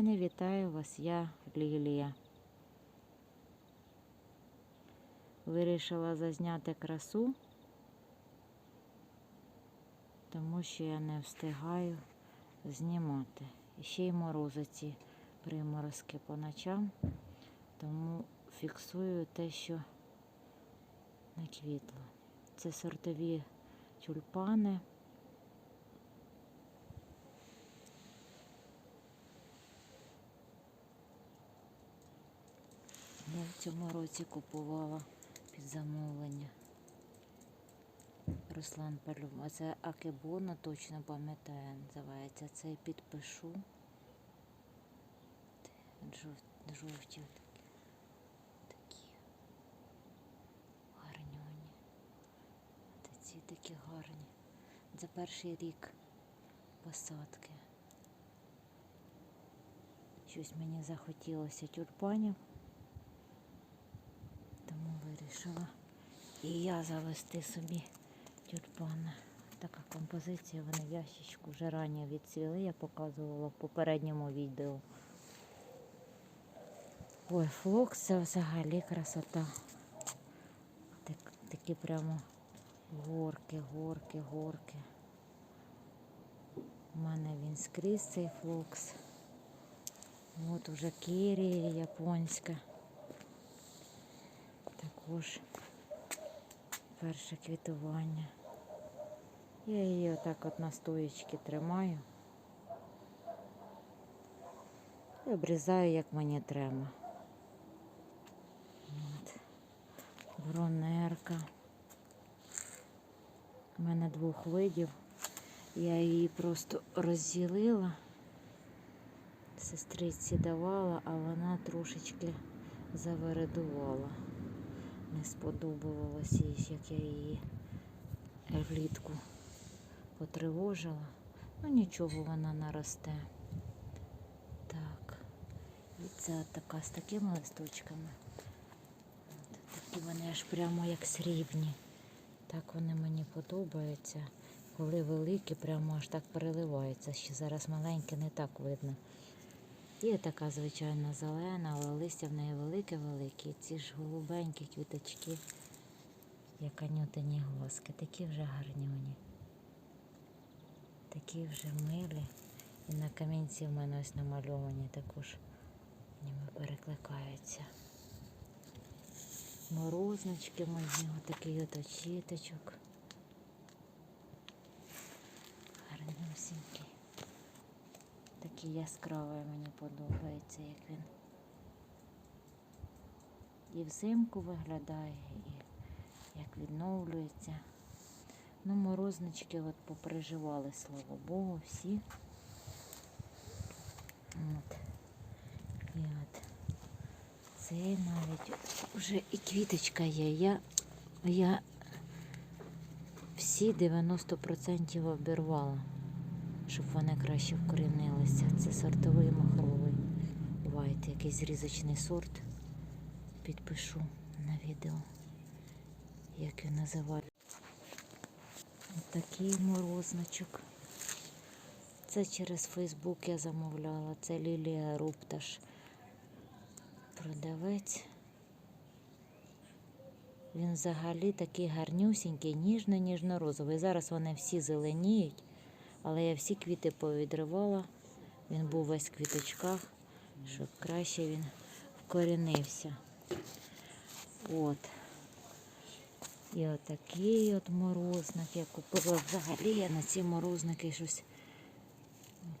Хмельниччини вітаю вас, я Лілія. Вирішила зазняти красу, тому що я не встигаю знімати. Ще й морозиці приморозки по ночам, тому фіксую те, що не квітло. Це сортові тюльпани. Я цьому році купувала під замовлення. Руслан Палюм. А це Акебоно, точно пам'ятаю, називається. Це підпишу. Жов- Жовті такі. Такі. Гарнюні. Та ці такі гарні. Це перший рік посадки. Щось мені захотілося тюльпанів. Вирішила і я завести собі тюльпани. Така композиція, вони в ящичку вже рані відцвіли, я показувала в попередньому відео. Ой, флокс це взагалі красота. Так, такі прямо горки, горки, горки. У мене він скрізь цей флокс. От уже кірія японська. Також перше квітування. Я її отак от на стоєчки тримаю і обрізаю, як мені треба. От. Бронерка. У мене двох видів. Я її просто розділила, сестриці давала, а вона трошечки завередувала. Не сподобалося як я її влітку потривожила. Ну нічого вона наросте. Так. І це така з такими листочками. Такі вони аж прямо як срібні. Так вони мені подобаються. Коли великі, прямо аж так переливаються. Ще зараз маленькі не так видно. Є така звичайна зелена, але листя в неї велике-велике. Ці ж голубенькі квіточки, як анютині глазки, такі вже гарнюні. Такі вже милі. І на камінці в мене ось намальовані також ніби перекликаються. Морознички мої, отакий от очіточок. Гарнюсінький. Такий яскравий мені подобається, як він і взимку виглядає, і як відновлюється. Ну, морознички от поприживали, слава Богу, всі. От. І от цей навіть вже і квіточка є. Я, я всі 90% обірвала, щоб вони краще вкорінилися. Це сортовий махровий вайт, якийсь зрізочний сорт. Підпишу на відео, як він називає. Такий морозничок. Це через Фейсбук я замовляла. Це Лілія Рупташ. Продавець. Він взагалі такий гарнюсінький, ніжно-ніжно-розовий. Зараз вони всі зеленіють, але я всі квіти повідривала. Він був весь в квіточках, щоб краще він вкорінився. От. І отакий от морозник я купила. Взагалі я на ці морозники щось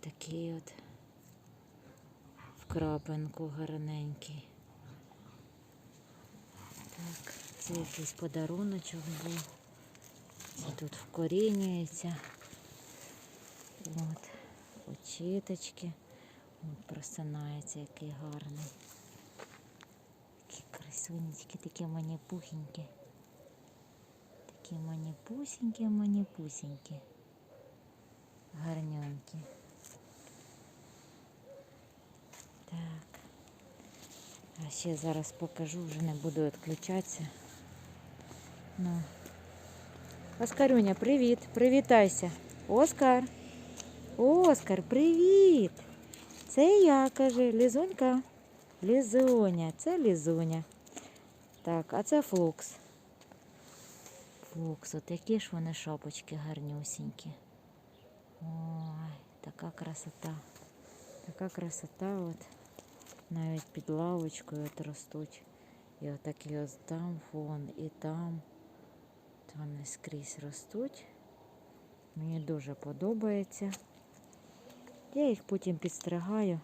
такий от в крапинку гарненький. Так, це якийсь подаруночок був. Це тут вкорінюється. От, очіточки. От просинається, який гарний. Такі красунечки, такі маніпухенькі. Такі маніпусінькі, маніпусінькі. Гарненькі. Так. А ще зараз покажу, вже не буду відключатися. Ну. Оскарюня, привіт. Привітайся. Оскар. Оскар, привіт. Це я, каже, лізунька. Лізуня, це лізуня. Так, а це флокс. Флокс, от які ж вони шапочки гарнюсінькі. Ой, така красота. Така красота, от навіть під лавочкою от ростуть. І отакий ось там фон, і там. Там не скрізь ростуть. Мені дуже подобається. Я їх потім підстригаю.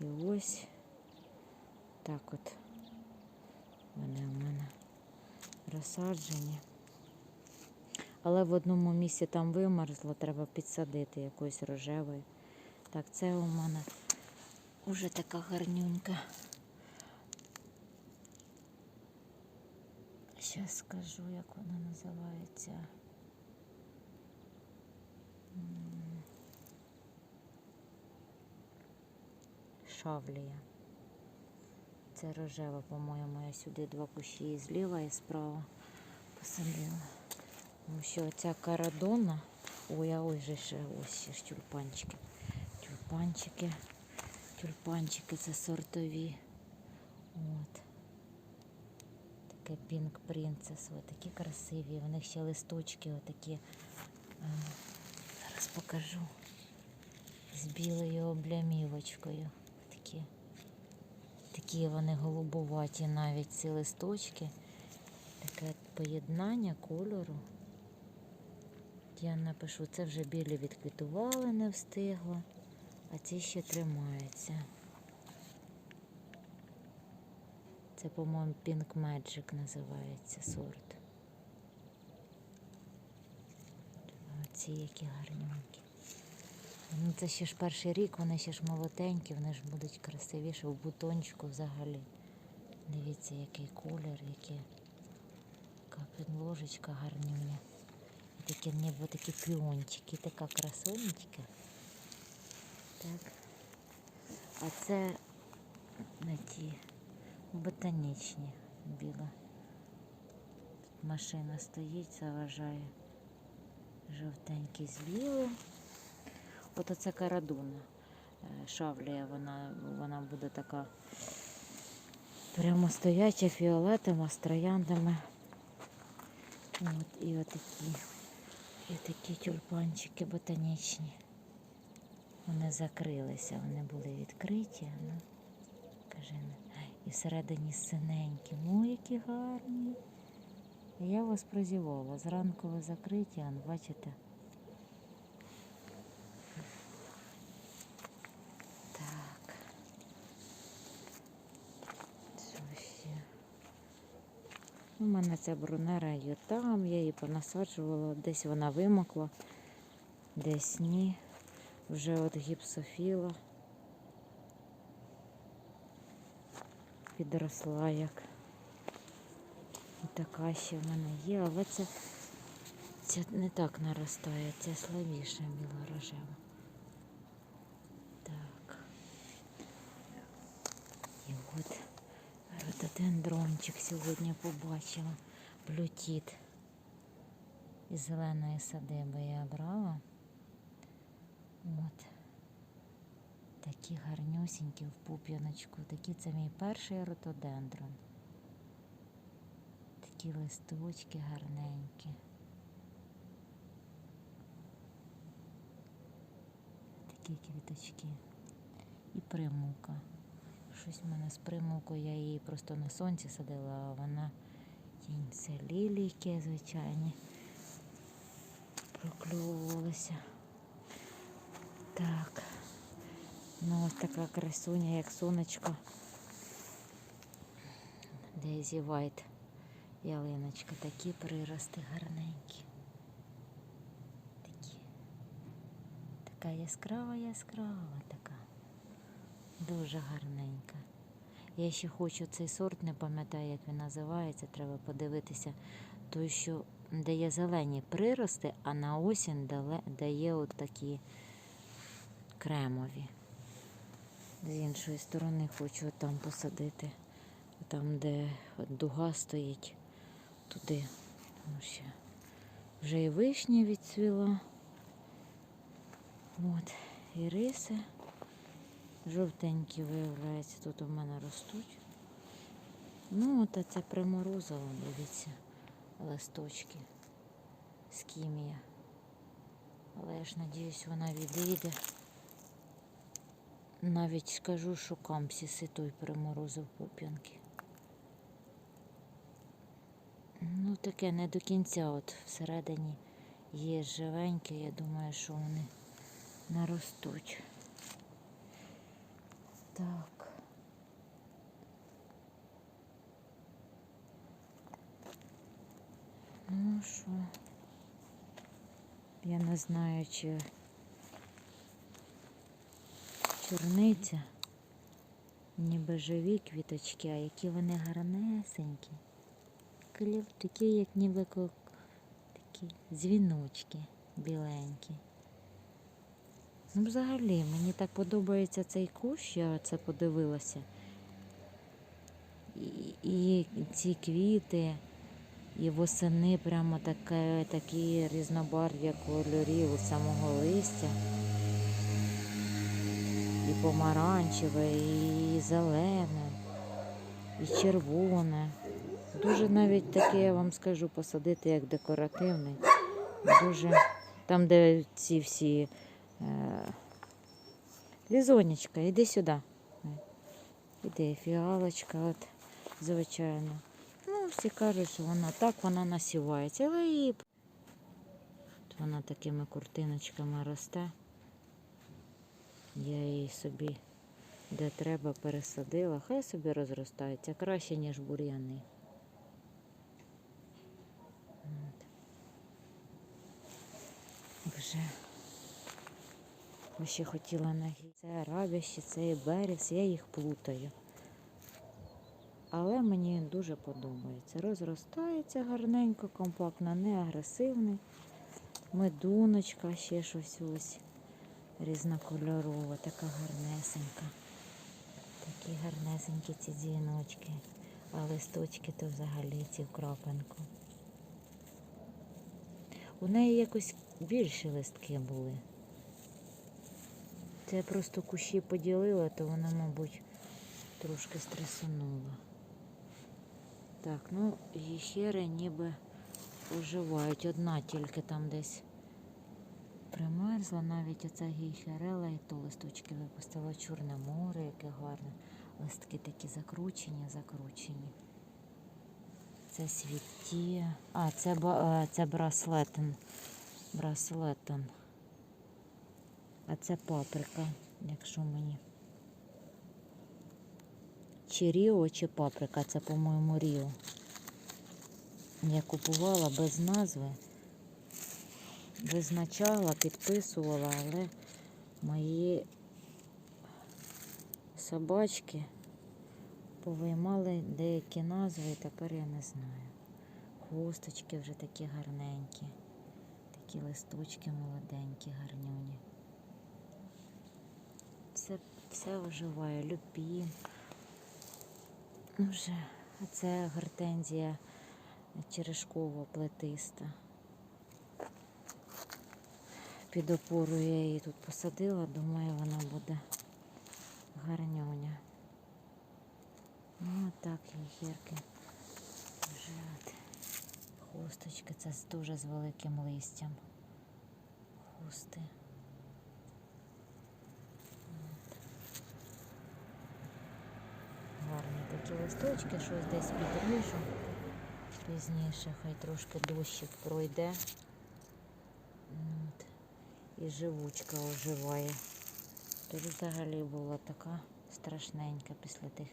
І ось так от вони в мене розсаджені. Але в одному місці там вимерзло, треба підсадити якоюсь рожевою. Так, це у мене вже така гарнюнька. Зараз скажу, як вона називається. Шавлія. Це рожева, по-моєму, я сюди два кущі і зліва і справа посадила. Тому що ця карадона, ой, а ой же ще ось ще ж тюльпанчики. Тюльпанчики, тюльпанчики це сортові. От. Таке Pink Princess, ось такі красиві. У них ще листочки отакі. Зараз покажу. З білою облямівочкою. Такі, вони голубуваті навіть ці листочки. Таке поєднання кольору. Я напишу, це вже білі відквітували, не встигло, а ці ще тримаються. Це, по-моєму, Pink Magic називається сорт. Оці які гарненькі. Ну, це ще ж перший рік, вони ще ж молоденькі, вони ж будуть красивіше в бутончику взагалі. Дивіться, який колір, які ложечка гарнюня. І такі ніби такі піончики, така красунечка. Так. А це на ті ботанічні біла. Машина стоїть, заважає. Жовтенький з білим. От оце карадуна. Е, Шавлія, вона, вона буде така прямо стояча, фіолетова, з трояндами. От, і отакі. І такі тюльпанчики ботанічні. Вони закрилися, вони були відкриті. Ну, каже, «Ай, і всередині синенькі. Ну, які гарні. Я вас прозівала. Зранку ви закриті, а ну, бачите. Так. Що ще? У мене ця брунера є там, я її понасаджувала, десь вона вимокла, десь ні. Вже от гіпсофіла підросла як. І така ще в мене є, але це, це не так наростає, це слабіше біла рожева. Так. І от рододендрончик сьогодні побачила. Блютіт із зеленої садиби я брала. От. Такі гарнюсінькі в пуп'яночку. Такі це мій перший ротодендрон. Такі листочки гарненькі. Такі квіточки. І примука. Щось в мене з примукою, я її просто на сонці садила, а вона тінь. Це лілійки звичайні. Прокльовувалися. Так. Ну, ось така красуня, як сонечко. Дейзі Вайт. Ялиночка. Такі прирости гарненькі. Такі. Така яскрава, яскрава така. Дуже гарненька. Я ще хочу цей сорт, не пам'ятаю, як він називається, треба подивитися. Той, що дає зелені прирости, а на осінь дає от такі кремові. З іншої сторони хочу там посадити. Там, де дуга стоїть, туди. Тому що вже і вишня відцвіла. От, і риси. Жовтенькі, виявляється, тут у мене ростуть. Ну, от це приморозило, дивіться, листочки з кімія. Але я ж надіюсь, вона відійде. Навіть скажу, що камсіси той приморозив пуп'янки. Ну, таке не до кінця, от всередині є живеньке, я думаю, що вони наростуть. Так. Ну що? Я не знаю, чи чорниця, ніби живі квіточки, а які вони гарнесенькі. Клів такі, як ніби такі дзвіночки біленькі. Ну, взагалі, мені так подобається цей кущ, я це подивилася. І, і ці квіти, і восени прямо таке, такі різнобарв'я кольорів у самого листя. І помаранчеве, і зелене, і червоне. Дуже навіть таке, я вам скажу, посадити як декоративний. Дуже там, де ці всі. Лізонечка, іди сюди. Іди, фіалочка, от, звичайно. Ну, всі кажуть, що вона так вона насівається, але і вона такими куртиночками росте. Я її собі де треба пересадила, хай собі розростається краще, ніж бур'яни. Вже Ось ще хотіла на гі- Це арабіщі, це і берез, я їх плутаю. Але мені дуже подобається. Розростається гарненько, компактно, не агресивний. Медуночка, ще щось ось різнокольорова, така гарнесенька. Такі гарнесенькі ці дзвіночки, а листочки то взагалі ці в крапинку. У неї якось більші листки були. Це я просто кущі поділила, то вона, мабуть, трошки стресанула. Так, ну гіхери ніби оживають. Одна тільки там десь примерзла, навіть оця гіхерела і то листочки випустила. Чорне море, яке гарне. Листки такі закручені, закручені. Це світі. А, це, е, це браслетен. Браслетен. А це паприка, якщо мені. Чи Ріо, чи паприка, це, по-моєму, Ріо. Я купувала без назви, визначала, підписувала, але мої собачки повиймали деякі назви і тепер я не знаю. Хусточки вже такі гарненькі, такі листочки молоденькі, гарнюні. Все, оживає, люпін. Ну вже, а це гортензія черешкова плетиста. Під опору я її тут посадила, думаю, вона буде гарнюня. Ну, так, гірки. Вже. Хусточки, це дуже з великим листям. Хусти. Гарні такі листочки, щось десь підріжу. Пізніше хай трошки дощик пройде. От. І живучка оживає. Тут взагалі була така страшненька після тих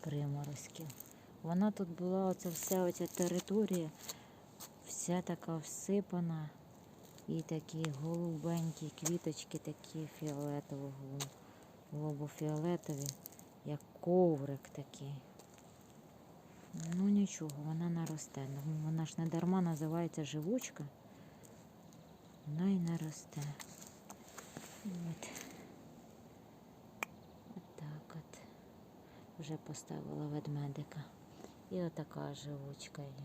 приморозків. Вона тут була, оця вся оця територія, вся така всипана. І такі голубенькі квіточки, такі фіолетово, голубофіолетові, коврик такий. Ну нічого, вона наросте. Ну, Вона ж не дарма називається живучка. Вона і наросте. От. От так от. Вже поставила ведмедика. І отака живучка є.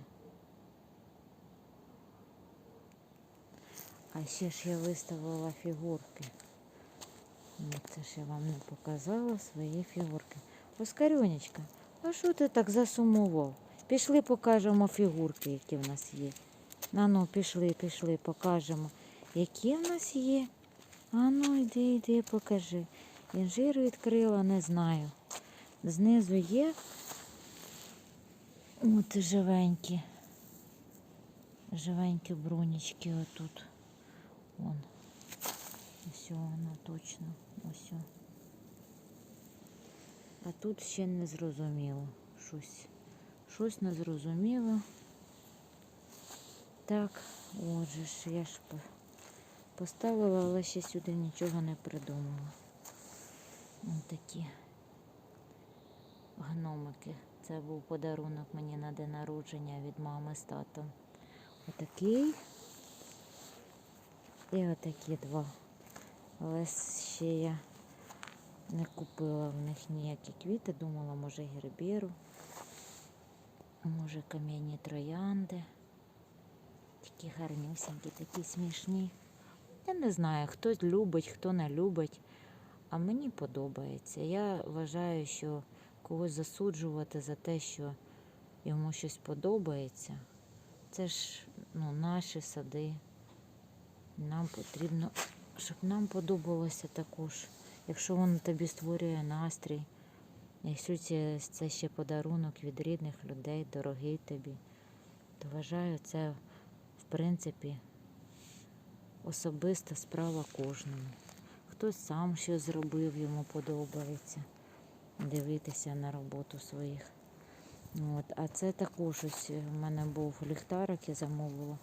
А ще ж я виставила фігурки. Ну, Це ж я вам не показала свої фігурки. Оскарюнечка, а що ти так засумував? Пішли покажемо фігурки, які в нас є. А ну, пішли, пішли, покажемо, які в нас є. А ну, йди, йди, покажи. Інжир відкрила, не знаю. Знизу є. От живенькі. Живенькі брунічки отут. Вон. Ось вона точно. Ось. А тут ще не зрозуміло. Щось. Щось не зрозуміло. Так, отже ж, я ж поставила, але ще сюди нічого не придумала. Ось такі гномики. Це був подарунок мені на день народження від мами з татом. Отакий. І отакі два. Але ще я не купила в них ніякі квіти. Думала, може герберу, може кам'яні троянди. Такі гарнюсінькі, такі смішні. Я не знаю, хто любить, хто не любить. А мені подобається. Я вважаю, що когось засуджувати за те, що йому щось подобається. Це ж ну, наші сади. Нам потрібно, щоб нам подобалося також. Якщо воно тобі створює настрій, якщо це, ще подарунок від рідних людей, дорогий тобі, то вважаю, це в принципі особиста справа кожному. Хтось сам щось зробив, йому подобається дивитися на роботу своїх. От. А це також ось в мене був ліхтарик, я замовила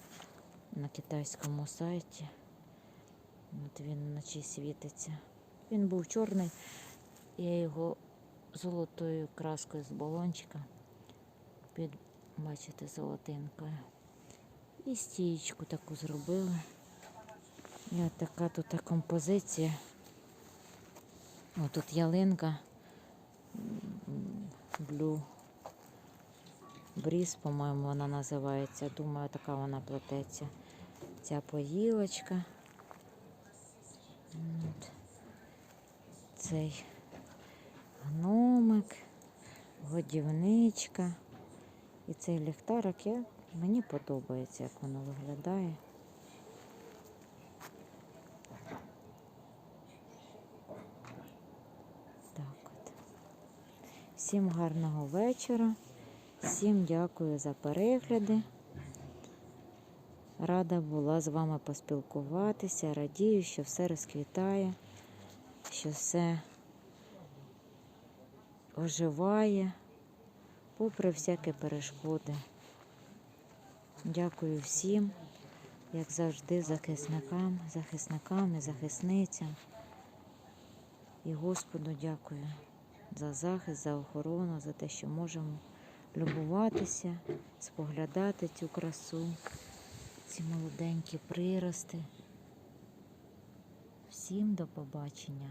на китайському сайті. От він вночі світиться. Він був чорний, я його золотою краскою з балончика під, бачите, золотинкою. І стієчку таку зробили. І от така тут композиція. О, тут ялинка блю бріз, по-моєму, вона називається. Думаю, така вона плететься. Ця поїлочка. От. Цей гномик, годівничка. І цей ліхтарик я, мені подобається, як воно виглядає. Так от. Всім гарного вечора. Всім дякую за перегляди. Рада була з вами поспілкуватися. Радію, що все розквітає, що все оживає, попри всякі перешкоди. Дякую всім, як завжди, захисникам, захисникам і захисницям. І Господу дякую за захист, за охорону, за те, що можемо любуватися, споглядати цю красу, ці молоденькі прирости. Всім до побачення.